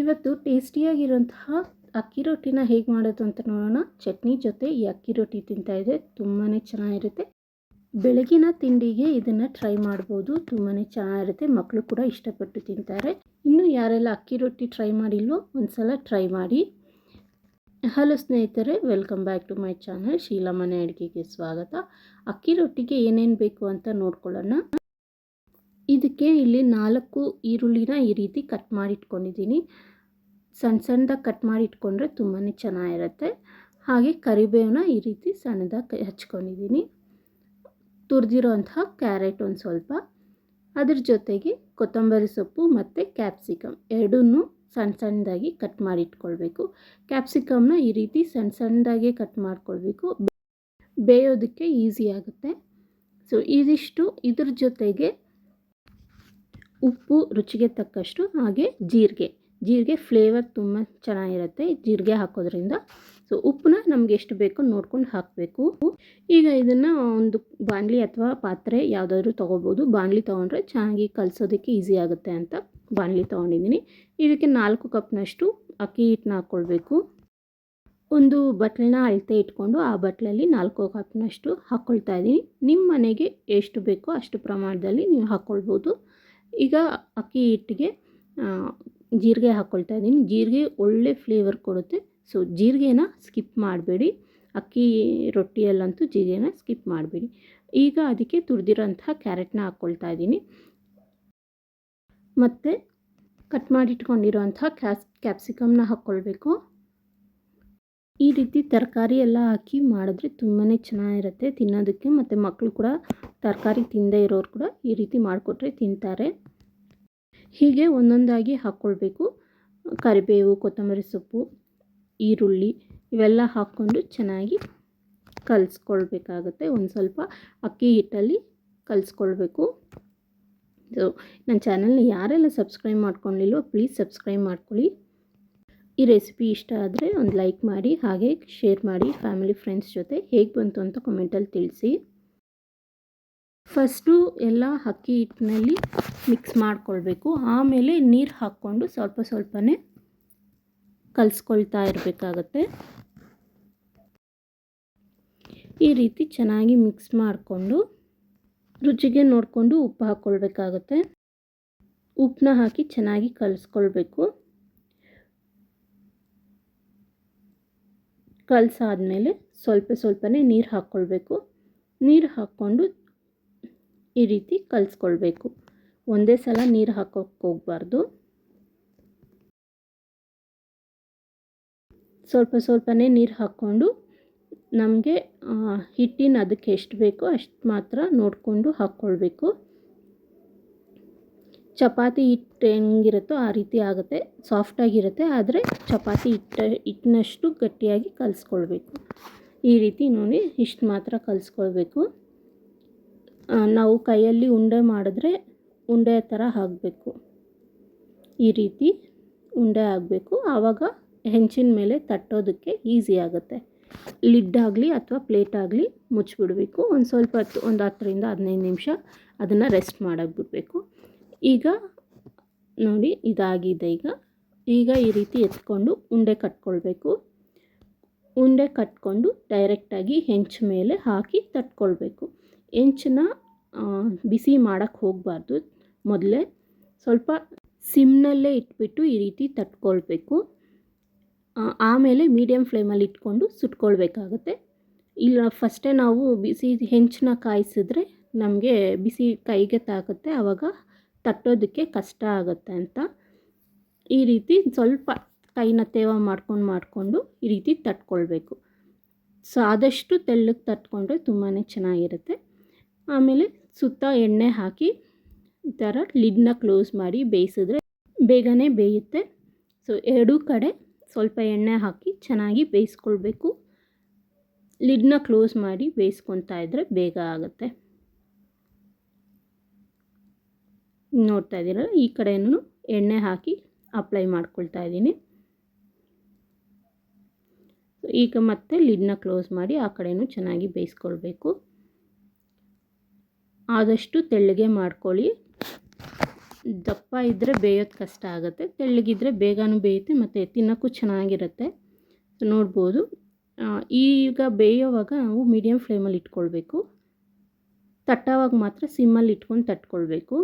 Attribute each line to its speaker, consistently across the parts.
Speaker 1: ಇವತ್ತು ಟೇಸ್ಟಿಯಾಗಿರುವಂತಹ ಅಕ್ಕಿ ರೊಟ್ಟಿನ ಹೇಗೆ ಮಾಡೋದು ಅಂತ ನೋಡೋಣ. ಚಟ್ನಿ ಜೊತೆ ಈ ಅಕ್ಕಿ ರೊಟ್ಟಿ ತಿಂತಾಯಿದ್ರೆ ತುಂಬಾ ಚೆನ್ನಾಗಿರುತ್ತೆ. ಬೆಳಗಿನ ತಿಂಡಿಗೆ ಇದನ್ನು ಟ್ರೈ ಮಾಡ್ಬೋದು. ತುಂಬಾ ಚೆನ್ನಾಗಿರುತ್ತೆ. ಮಕ್ಕಳು ಕೂಡ ಇಷ್ಟಪಟ್ಟು ತಿಂತಾರೆ. ಇನ್ನು ಯಾರೆಲ್ಲ ಅಕ್ಕಿ ರೊಟ್ಟಿ ಟ್ರೈ ಮಾಡಿಲ್ವೋ ಒಂದ್ಸಲ ಟ್ರೈ ಮಾಡಿ. ಹಲೋ ಸ್ನೇಹಿತರೆ welcome back to my channel Sheela ಮನೆ ಅಡುಗೆಗೆ ಸ್ವಾಗತ. ಅಕ್ಕಿ ರೊಟ್ಟಿಗೆ ಏನೇನು ಬೇಕು ಅಂತ ನೋಡ್ಕೊಳ್ಳೋಣ. ಇದಕ್ಕೆ ಇಲ್ಲಿ ನಾಲ್ಕು ಈರುಳ್ಳಿನ ಈ ರೀತಿ ಕಟ್ ಮಾಡಿ ಇಟ್ಕೊಂಡಿದ್ದೀನಿ ಸಣ್ಣ ಸಣ್ಣದಾಗಿ ಕಟ್ ಮಾಡಿ ಇಟ್ಕೊಂಡ್ರೆ ತುಂಬಾ ಚೆನ್ನಾಗಿರುತ್ತೆ. ಹಾಗೆ ಕರಿಬೇವನ್ನ ಈ ರೀತಿ ಸಣ್ಣದಾಗಿ ಹಚ್ಕೊಂಡಿದ್ದೀನಿ. ತುರಿದಿರೋ ಅಂತಹ ಕ್ಯಾರೆಟ್ ಒಂದು ಸ್ವಲ್ಪ. ಅದ್ರ ಜೊತೆಗೆ ಕೊತ್ತಂಬರಿ ಸೊಪ್ಪು ಮತ್ತು ಕ್ಯಾಪ್ಸಿಕಮ್ ಎರಡೂ ಸಣ್ಣ ಸಣ್ಣದಾಗಿ ಕಟ್ ಮಾಡಿ ಇಟ್ಕೊಳ್ಬೇಕು ಕ್ಯಾಪ್ಸಿಕಮ್ನ ಈ ರೀತಿ ಸಣ್ಣ ಸಣ್ಣದಾಗೆ ಕಟ್ ಮಾಡ್ಕೊಳ್ಬೇಕು. ಬೇಯೋದಕ್ಕೆ ಈಸಿ ಆಗುತ್ತೆ. ಸೊ, ಇದಿಷ್ಟು. ಇದ್ರ ಜೊತೆಗೆ ಉಪ್ಪು ರುಚಿಗೆ ತಕ್ಕಷ್ಟು ಹಾಗೆ ಜೀರಿಗೆ. ಜೀರಿಗೆ ಫ್ಲೇವರ್ ತುಂಬ ಚೆನ್ನಾಗಿರುತ್ತೆ ಜೀರಿಗೆ ಹಾಕೋದ್ರಿಂದ. ಸೊ ಉಪ್ಪನ್ನ ನಮ್ಗೆ ಎಷ್ಟು ಬೇಕೋ ನೋಡ್ಕೊಂಡು ಹಾಕಬೇಕು. ಈಗ ಇದನ್ನು ಒಂದು ಬಾಣಲಿ ಅಥವಾ ಪಾತ್ರೆ ಯಾವುದಾದ್ರೂ ತೊಗೋಬೋದು. ಬಾಣಲಿ ತೊಗೊಂಡ್ರೆ ಚೆನ್ನಾಗಿ ಕಲಿಸೋದಕ್ಕೆ ಈಸಿ ಆಗುತ್ತೆ ಅಂತ ಬಾಣಲಿ ತೊಗೊಂಡಿದ್ದೀನಿ. ಇದಕ್ಕೆ ನಾಲ್ಕು ಕಪ್ನಷ್ಟು ಅಕ್ಕಿ ಹಿಟ್ಟನ್ನ ಹಾಕ್ಕೊಳ್ಬೇಕು ಒಂದು ಬಟ್ಲನ್ನ ಅಳತೆ ಇಟ್ಕೊಂಡು ಆ ಬಟ್ಲಲ್ಲಿ ನಾಲ್ಕು ಕಪ್ನಷ್ಟು ಹಾಕ್ಕೊಳ್ತಾ ಇದ್ದೀನಿ. ನಿಮ್ಮ ಮನೆಗೆ ಎಷ್ಟು ಬೇಕೋ ಅಷ್ಟು ಪ್ರಮಾಣದಲ್ಲಿ ನೀವು ಹಾಕ್ಕೊಳ್ಬೋದು ಈಗ ಅಕ್ಕಿ ಹಿಟ್ಟಿಗೆ ಜೀರಿಗೆ ಹಾಕ್ಕೊಳ್ತಾ ಇದ್ದೀನಿ. ಜೀರಿಗೆ ಒಳ್ಳೆ ಫ್ಲೇವರ್ ಕೊಡುತ್ತೆ. ಸೊ ಜೀರಿಗೆನ ಸ್ಕಿಪ್ ಮಾಡಬೇಡಿ. ಅಕ್ಕಿ ರೊಟ್ಟಿಯಲ್ಲಂತೂ ಜೀರಿಗೆನ ಸ್ಕಿಪ್ ಮಾಡಬೇಡಿ. ಈಗ ಅದಕ್ಕೆ ತುರಿದಿರೋಂತಹ ಕ್ಯಾರೆಟ್ನ ಹಾಕ್ಕೊಳ್ತಾ ಇದ್ದೀನಿ. ಮತ್ತು ಕಟ್ ಮಾಡಿಟ್ಕೊಂಡಿರೋಂಥ ಕ್ಯಾಸ್ ಕ್ಯಾಪ್ಸಿಕಮ್ನ ಹಾಕ್ಕೊಳ್ಬೇಕು ಈ ರೀತಿ ತರಕಾರಿ ಎಲ್ಲ ಹಾಕಿ ಮಾಡಿದ್ರೆ ತುಂಬಾ ಚೆನ್ನಾಗಿರುತ್ತೆ. ತಿನ್ನೋದಕ್ಕೆ ಮತ್ತು ಮಕ್ಕಳು ಕೂಡ ತರಕಾರಿ ತಿಂದೇ ಇರೋರು ಕೂಡ ಈ ರೀತಿ ಮಾಡಿಕೊಟ್ರೆ ತಿಂತಾರೆ. ಹೀಗೆ ಒಂದೊಂದಾಗಿ ಹಾಕ್ಕೊಳ್ಬೇಕು ಕರಿಬೇವು, ಕೊತ್ತಂಬರಿ ಸೊಪ್ಪು, ಈರುಳ್ಳಿ ಇವೆಲ್ಲ ಹಾಕ್ಕೊಂಡು ಚೆನ್ನಾಗಿ ಕಲಿಸ್ಕೊಳ್ಬೇಕಾಗತ್ತೆ. ಒಂದು ಸ್ವಲ್ಪ ಅಕ್ಕಿ ಹಿಟ್ಟಲ್ಲಿ ಕಲಿಸ್ಕೊಳ್ಬೇಕು. ಸೊ ನನ್ನ ಚಾನಲ್ನ ಯಾರೆಲ್ಲ ಸಬ್ಸ್ಕ್ರೈಬ್ ಮಾಡ್ಕೊಂಡಿಲ್ವೋ, ಪ್ಲೀಸ್ ಸಬ್ಸ್ಕ್ರೈಬ್ ಮಾಡ್ಕೊಳ್ಳಿ. ಈ ರೆಸಿಪಿ ಇಷ್ಟ ಆದರೆ ಒಂದು ಲೈಕ್ ಮಾಡಿ, ಹಾಗೆ ಶೇರ್ ಮಾಡಿ ಫ್ಯಾಮಿಲಿ ಫ್ರೆಂಡ್ಸ್ ಜೊತೆ ಹೇಗೆ ಬಂತು ಅಂತ ಕಮೆಂಟಲ್ಲಿ ತಿಳಿಸಿ. ಫಸ್ಟು ಎಲ್ಲ ಅಕ್ಕಿ ಹಿಟ್ಟಿನಲ್ಲಿ ಮಿಕ್ಸ್ ಮಾಡಿಕೊಳ್ಬೇಕು. ಆಮೇಲೆ ನೀರು ಹಾಕ್ಕೊಂಡು ಸ್ವಲ್ಪ ಸ್ವಲ್ಪನೇ ಕಲಿಸ್ಕೊಳ್ತಾ ಇರಬೇಕಾಗತ್ತೆ. ಈ ರೀತಿ ಚೆನ್ನಾಗಿ ಮಿಕ್ಸ್ ಮಾಡಿಕೊಂಡು ರುಚಿಗೆ ನೋಡಿಕೊಂಡು ಉಪ್ಪು ಹಾಕ್ಕೊಳ್ಬೇಕಾಗತ್ತೆ. ಉಪ್ಪನ್ನ ಹಾಕಿ ಚೆನ್ನಾಗಿ ಕಲಿಸ್ಕೊಳ್ಬೇಕು. ಕಲಸಾದ್ಮೇಲೆ ಸ್ವಲ್ಪ ಸ್ವಲ್ಪನೇ ನೀರು ಹಾಕ್ಕೊಳ್ಬೇಕು. ನೀರು ಹಾಕ್ಕೊಂಡು ಈ ರೀತಿ ಕಲಿಸ್ಕೊಳ್ಬೇಕು. ಒಂದೇ ಸಲ ನೀರು ಹಾಕೋಕ್ಕೆ ಹೋಗಬಾರ್ದು. ಸ್ವಲ್ಪ ಸ್ವಲ್ಪನೇ ನೀರು ಹಾಕ್ಕೊಂಡು ನಮಗೆ ಹಿಟ್ಟಿನ ಅದಕ್ಕೆ ಎಷ್ಟು ಬೇಕೋ ಅಷ್ಟು ಮಾತ್ರ ನೋಡಿಕೊಂಡು ಹಾಕ್ಕೊಳ್ಬೇಕು. ಚಪಾತಿ ಹಿಟ್ಟು ಹೆಂಗಿರುತ್ತೋ ಆ ರೀತಿ ಆಗುತ್ತೆ. ಸಾಫ್ಟಾಗಿರುತ್ತೆ ಆದರೆ ಚಪಾತಿ ಹಿಟ್ಟ ಹಿಟ್ಟಿನಷ್ಟು ಗಟ್ಟಿಯಾಗಿ ಕಲಿಸ್ಕೊಳ್ಬೇಕು. ಈ ರೀತಿ ನೋಡಿ, ಇಷ್ಟು ಮಾತ್ರ ಕಲಿಸ್ಕೊಳ್ಬೇಕು. ನಾವು ಕೈಯಲ್ಲಿ ಉಂಡೆ ಮಾಡಿದ್ರೆ ಉಂಡೆ ಥರ ಆಗಬೇಕು. ಈ ರೀತಿ ಉಂಡೆ ಆಗಬೇಕು. ಆವಾಗ ಹೆಂಚಿನ ಮೇಲೆ ತಟ್ಟೋದಕ್ಕೆ ಈಸಿ ಆಗುತ್ತೆ. ಲಿಡ್ ಆಗಲಿ ಅಥವಾ ಪ್ಲೇಟ್ ಆಗಲಿ ಮುಚ್ಚಿಬಿಡಬೇಕು ಒಂದು ಸ್ವಲ್ಪ ಹೊತ್ತು, ಒಂದು ಹತ್ತರಿಂದ ಹದಿನೈದು ನಿಮಿಷ ಅದನ್ನು ರೆಸ್ಟ್ ಮಾಡೋಕ್ಕೆ ಬಿಡಬೇಕು ಈಗ ನೋಡಿ ಇದಾಗಿದೆ ಈಗ. ಈಗ ಈ ರೀತಿ ಎತ್ಕೊಂಡು ಉಂಡೆ ಕಟ್ಕೊಳ್ಬೇಕು. ಉಂಡೆ ಕಟ್ಕೊಂಡು ಡೈರೆಕ್ಟಾಗಿ ಹೆಂಚು ಮೇಲೆ ಹಾಕಿ ತಟ್ಕೊಳ್ಬೇಕು. ಹೆಂಚನ್ನ ಬಿಸಿ ಮಾಡೋಕ್ಕೆ ಹೋಗಬಾರ್ದು. ಮೊದಲೇ ಸ್ವಲ್ಪ ಸಿಮ್ನಲ್ಲೇ ಇಟ್ಬಿಟ್ಟು ಈ ರೀತಿ ತಟ್ಕೊಳ್ಬೇಕು. ಆಮೇಲೆ ಮೀಡಿಯಮ್ ಫ್ಲೇಮಲ್ಲಿ ಇಟ್ಕೊಂಡು ಸುಟ್ಕೊಳ್ಬೇಕಾಗತ್ತೆ. ಇಲ್ಲ ಫಸ್ಟೇ ನಾವು ಬಿಸಿ ಹೆಂಚನ್ನ ಕಾಯಿಸಿದ್ರೆ ನಮಗೆ ಬಿಸಿ ಕೈಗೆ ತಾಗುತ್ತೆ ಆವಾಗ ತಟ್ಟೋದಕ್ಕೆ ಕಷ್ಟ ಆಗುತ್ತೆ ಅಂತ ಈ ರೀತಿ ಸ್ವಲ್ಪ ಕೈನ ತೇವ ಮಾಡ್ಕೊಂಡು ಮಾಡಿಕೊಂಡು ಈ ರೀತಿ ತಟ್ಕೊಳ್ಬೇಕು. ಸೊ ಆದಷ್ಟು ತೆಳ್ಳಗೆ ತಟ್ಕೊಂಡ್ರೆ ತುಂಬಾ ಚೆನ್ನಾಗಿರುತ್ತೆ. ಆಮೇಲೆ ಸುತ್ತ ಎಣ್ಣೆ ಹಾಕಿ ಈ ಥರ ಲಿಡ್ನ ಕ್ಲೋಸ್ ಮಾಡಿ ಬೇಯಿಸಿದ್ರೆ ಬೇಗನೆ ಬೇಯುತ್ತೆ. ಸೊ, ಎರಡೂ ಕಡೆ ಸ್ವಲ್ಪ ಎಣ್ಣೆ ಹಾಕಿ ಚೆನ್ನಾಗಿ ಬೇಯಿಸ್ಕೊಳ್ಬೇಕು. ಲಿಡ್ನ ಕ್ಲೋಸ್ ಮಾಡಿ ಬೇಯಿಸ್ಕೊತಾ ಇದ್ದರೆ ಬೇಗ ಆಗುತ್ತೆ. ನೋಡ್ತಾ ಇದ್ದೀರಲ್ಲ, ಈ ಕಡೆಯೂ ಎಣ್ಣೆ ಹಾಕಿ ಅಪ್ಲೈ ಮಾಡ್ಕೊಳ್ತಾ ಇದ್ದೀನಿ. ಈಗ ಮತ್ತೆ ಲಿಡ್ನ ಕ್ಲೋಸ್ ಮಾಡಿ ಆ ಕಡೆಯೂ ಚೆನ್ನಾಗಿ ಬೇಯಿಸ್ಕೊಳ್ಬೇಕು. ಆದಷ್ಟು ತೆಳ್ಳಗೆ ಮಾಡ್ಕೊಳ್ಳಿ. ದಪ್ಪ ಇದ್ದರೆ ಬೇಯೋದು ಕಷ್ಟ ಆಗುತ್ತೆ, ತೆಳ್ಳಗಿದ್ರೆ ಬೇಗನೂ ಬೇಯುತ್ತೆ ಮತ್ತು ತಿನ್ನೋಕ್ಕೂ ಚೆನ್ನಾಗಿರುತ್ತೆ. ನೋಡ್ಬೋದು. ಈಗ ಬೇಯೋವಾಗ ನಾವು ಮೀಡಿಯಮ್ ಫ್ಲೇಮಲ್ಲಿ ಇಟ್ಕೊಳ್ಬೇಕು. ತಟ್ಟೋವಾಗ ಮಾತ್ರ ಸಿಮ್ಮಲ್ಲಿ ಇಟ್ಕೊಂಡು ತಟ್ಕೊಳ್ಬೇಕು.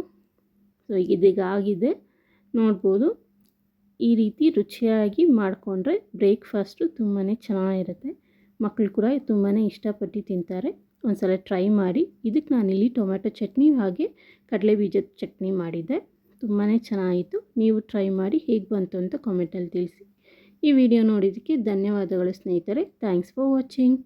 Speaker 1: ಸೊ ಇದೀಗ ಆಗಿದೆ ನೋಡ್ಬೋದು. ಈ ರೀತಿ ರುಚಿಯಾಗಿ ಮಾಡಿಕೊಂಡ್ರೆ ಬ್ರೇಕ್ಫಾಸ್ಟು ತುಂಬಾ ಚೆನ್ನಾಗಿರುತ್ತೆ. ಮಕ್ಕಳು ಕೂಡ ತುಂಬಾ ಇಷ್ಟಪಟ್ಟು ತಿಂತಾರೆ. ಒಂದು ಸಲ ಟ್ರೈ ಮಾಡಿ. ಇದಕ್ಕೆ ನಾನಿಲ್ಲಿ ಟೊಮೆಟೊ ಚಟ್ನಿ ಹಾಗೆ ಕಡಲೆ ಬೀಜದ ಚಟ್ನಿ ಮಾಡಿದ್ದೆ. ತುಂಬಾ ಚೆನ್ನಾಗಿತ್ತು. ನೀವು ಟ್ರೈ ಮಾಡಿ ಹೇಗೆ ಬಂತು ಅಂತ ಕಾಮೆಂಟಲ್ಲಿ ತಿಳಿಸಿ. ಈ ವಿಡಿಯೋ ನೋಡಿದ್ದಕ್ಕೆ ಧನ್ಯವಾದಗಳು ಸ್ನೇಹಿತರೆ. Thanks for watching